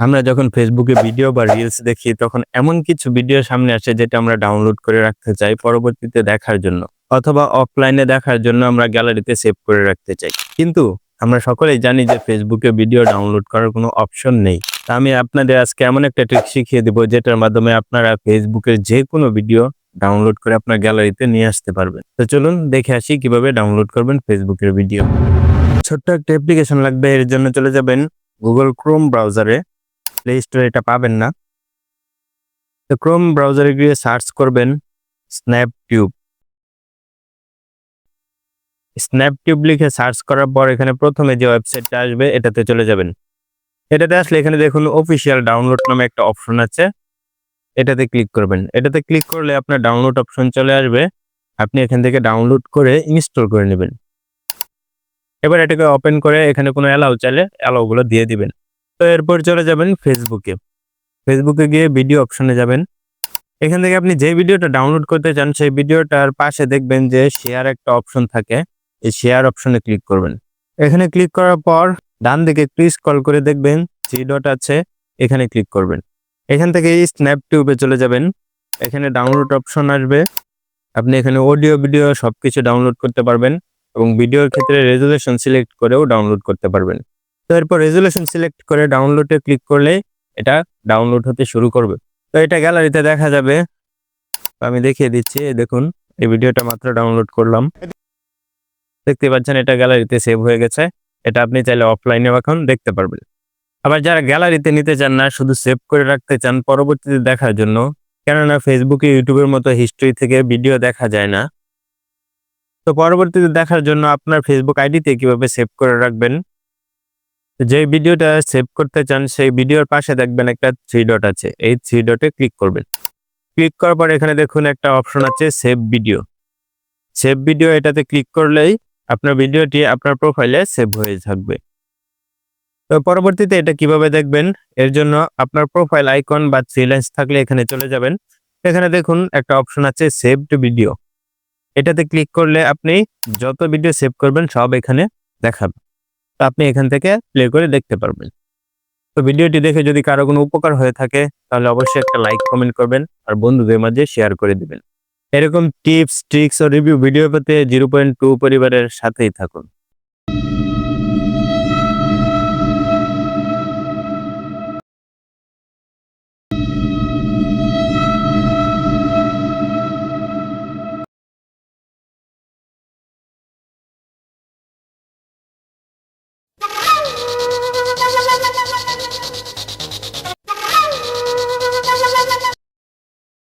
আমরা যখন ফেসবুকে ভিডিও বা রিলস দেখি, তখন এমন কিছু ভিডিও সামনে আসে যেটা আমরা ডাউনলোড করে রাখতে চাই পরবর্তীতে দেখার জন্য, অথবা অফলাইনে দেখার জন্য আমরা গ্যালারিতে সেভ করে রাখতে চাই। কিন্তু আমরা সকলেই জানি যে ফেসবুকে ভিডিও ডাউনলোড করার কোনো অপশন নেই। তা আমি আপনাদের আজকে এমন একটা ট্রিক শিখিয়ে দেবো যেটার মাধ্যমে আপনারা ফেসবুকের যে কোনো ভিডিও ডাউনলোড করে আপনার গ্যালারিতে নিয়ে আসতে পারবেন। তো চলুন দেখে আসি কীভাবে ডাউনলোড করবেন ফেসবুকের ভিডিও ছোট্ট একটা অ্যাপ্লিকেশন লাগবে, এর জন্য চলে যাবেন গুগল ক্রোম ব্রাউজারে প্লে স্টোরে এটা পাবেন না। তো ক্রোম ব্রাউজারে গিয়ে সার্চ করবেন স্ন্যাপটিউব স্ন্যাপটিউব লিখে সার্চ করার পর এখানে প্রথমে যে ওয়েবসাইটটা আসবে, এটাতে চলে যাবেন। এটাতে আসলে এখানে দেখুন অফিসিয়াল ডাউনলোড নামে একটা অপশন আছে। এটাতে ক্লিক করবেন। এটাতে ক্লিক করলে আপনার ডাউনলোড অপশন চলে আসবে। আপনি এখান থেকে ডাউনলোড করে ইনস্টল করে নেবেন। এবার এটাকে ওপেন করে এখানে কোনো অ্যালাউ চাইলে অ্যালাউগুলো দিয়ে দিবেন। তো এরপর চলে যাবেন ফেসবুকে ফেসবুকে গিয়ে ভিডিও অপশনে যাবেন। এখান থেকে আপনি যে ভিডিওটা ডাউনলোড করতে চান, সেই ভিডিওটার পাশে দেখবেন যে শেয়ার একটা অপশন থাকে। এই শেয়ার অপশনে ক্লিক করবেন। এখানে ক্লিক করার পর ডান দিকে একটু স্ক্রল করে দেখবেন থ্রি ডট আছে, এখানে ক্লিক করবেন। এখান থেকে স্ন্যাপ টিউবে চলে যাবেন। এখানে ডাউনলোড অপশন আসবে। আপনি এখানে অডিও ভিডিও সবকিছু ডাউনলোড করতে পারবেন এবং ভিডিওর ক্ষেত্রে রেজুলেশন সিলেক্ট করেও ডাউনলোড করতে পারবেন। তো এরপর রেজুলেশন সিলেক্ট করে ডাউনলোডে ক্লিক করলে এটা ডাউনলোড হতে শুরু করবে। তো এটা গ্যালারিতে দেখা যাবে। আমি দেখিয়ে দিচ্ছি দেখুন, এই ভিডিওটা মাত্র ডাউনলোড করলাম। দেখতে পাচ্ছেন, এটা গ্যালারিতে সেভ হয়ে গেছে। এটা আপনি চাইলে অফলাইনেও এখন দেখতে পারবেন। আবার যারা গ্যালারিতে নিতে চান না, শুধু সেভ করে রাখতে চান, পরবর্তীতে দেখার জন্য, কেননা ফেসবুকে ইউটিউবের মতো হিস্ট্রি থেকে ভিডিও দেখা যায় না। তো পরবর্তীতে দেখার জন্য আপনার ফেসবুক আইডিতে কীভাবে সেভ করে রাখবেন? যে ভিডিওটা সেভ করতে চান, সেই ভিডিওর পাশে দেখবেন একটা থ্রি ডট আছে। এই থ্রি ডটে ক্লিক করবেন। ক্লিক করার পর এখানে দেখুন একটা অপশন আছে সেভ ভিডিও সেভ ভিডিও এটাতে ক্লিক করলেই আপনার ভিডিওটি আপনার প্রোফাইলে সেভ হয়ে থাকবে। তো পরবর্তীতে এটা কীভাবে দেখবেন? এর জন্য আপনার প্রোফাইল আইকন বা থ্রি লাইন্স থাকলে এখানে চলে যাবেন। এখানে দেখুন একটা অপশন আছে সেভ টু ভিডিও এটাতে ক্লিক করলে আপনি যত ভিডিও সেভ করবেন সব এখানে দেখাবে। আপনি এখান থেকে প্লে করে দেখতে পারবেন। তো ভিডিওটি দেখে যদি কারও কোনো উপকার হয়ে থাকে, তাহলে অবশ্যই একটা লাইক কমেন্ট করবেন আর বন্ধুদের মাঝে শেয়ার করে দিবেন। এরকম টিপস ট্রিক্স ও রিভিউ ভিডিও পেতে জিরো পয়েন্ট টু পরিবারের সাথেই থাকুন।